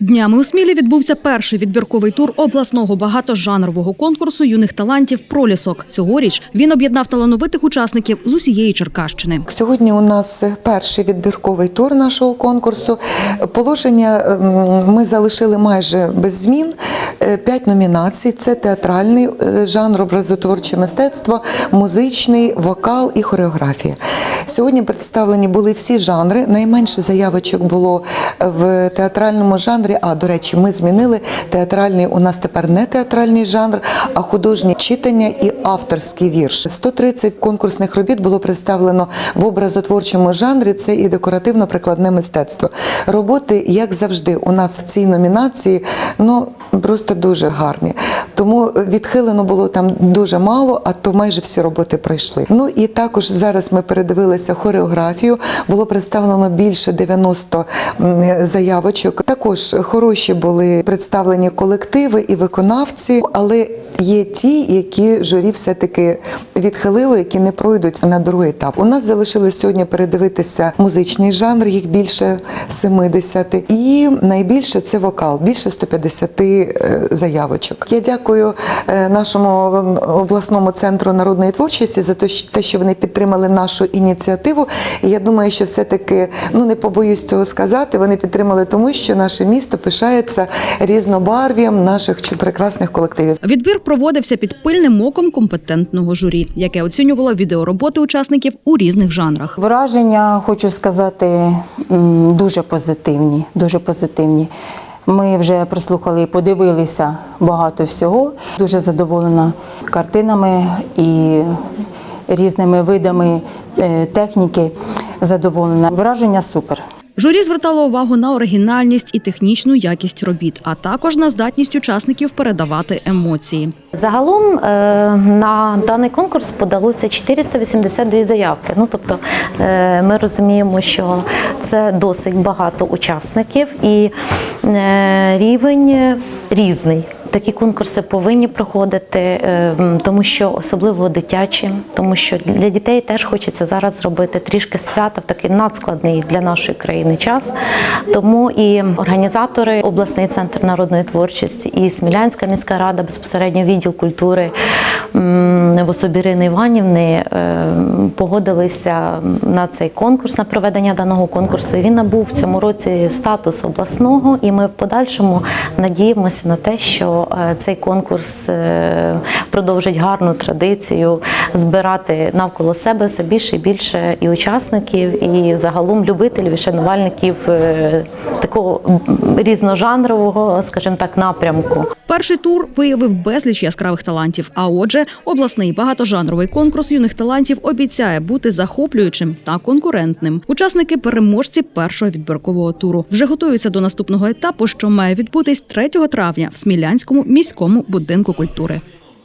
Днями у Смілі відбувся перший відбірковий тур обласного багатожанрового конкурсу юних талантів Пролісок. Цьогоріч він об'єднав талановитих учасників з усієї Черкащини. Сьогодні у нас перший відбірковий тур нашого конкурсу. Положення ем, ми залишили майже без змін. Е, П'ять номінацій: це театральний е, жанр, образотворче мистецтво, музичний, вокал і хореографія. Сьогодні представлені були всі жанри. Найменше заявочок було в театральному жанрі. А до речі, ми змінили театральний. У нас тепер не театральний жанр, а художнє читання і авторський вірш. 130 конкурсних робіт було представлено в образотворчому жанрі. Це і декоративно-прикладне мистецтво. Роботи, як завжди, у нас в цій номінації ну просто дуже гарні. Тому відхилено було там дуже мало, а то майже всі роботи пройшли. Ну і також зараз ми передивилися хореографію. Було представлено більше 90 заявочок. Також хороші були представлені колективи і виконавці, але є ті, які журі все-таки відхилило, які не пройдуть на другий етап. У нас залишилось сьогодні передивитися музичний жанр, їх більше 70. І найбільше це вокал, більше 150 е, заявочок. Я дякую е, нашому обласному центру народної творчості за те, що- вони підтримали нашу ініціативу. І я думаю, що все-таки ну не побоюсь цього сказати. Вони підтримали тому, що наше місто пишається різнобарв'ям наших прекрасних колективів. Відбір проводився під пильним оком компетентного журі, яке оцінювало відеороботи учасників у різних жанрах. Враження, хочу сказати, дуже позитивні. Дуже позитивні. Ми вже прослухали і подивилися багато всього. Дуже задоволена картинами і різними видами е, техніки. Задоволена. Враження супер. Журі звертало увагу на оригінальність і технічну якість робіт, а також на здатність учасників передавати емоції. Загалом е, на даний конкурс подалося 482 заявки. Ну тобто е, ми розуміємо, що це досить багато учасників і е, рівень різний. Такі конкурси повинні проходити, е, тому що особливо дитячі, тому що для дітей теж хочеться зараз зробити трішки свята в такий надскладний для нашої країни час. Тому і організатори, обласний центр народної творчості і Смілянська міська рада, безпосередньо відділ культури в особі Ірини Іванівни е, погодилися на цей конкурс, на проведення даного конкурсу. Він набув в цьому році статус обласного, і ми в подальшому надіємося на те, що е, цей конкурс е, продовжить гарну традицію збирати навколо себе все більше і більше і учасників, і загалом любителів і шанувальників е, такого різножанрового, скажімо так, напрямку. Перший тур виявив безліч яскравих талантів. А отже, обласний багатожанровий конкурс юних талантів обіцяє бути захоплюючим та конкурентним. Учасники переможці першого відбіркового туру вже готуються до наступного етапу, що має відбутись 3 травня в Смілянському міському будинку культури.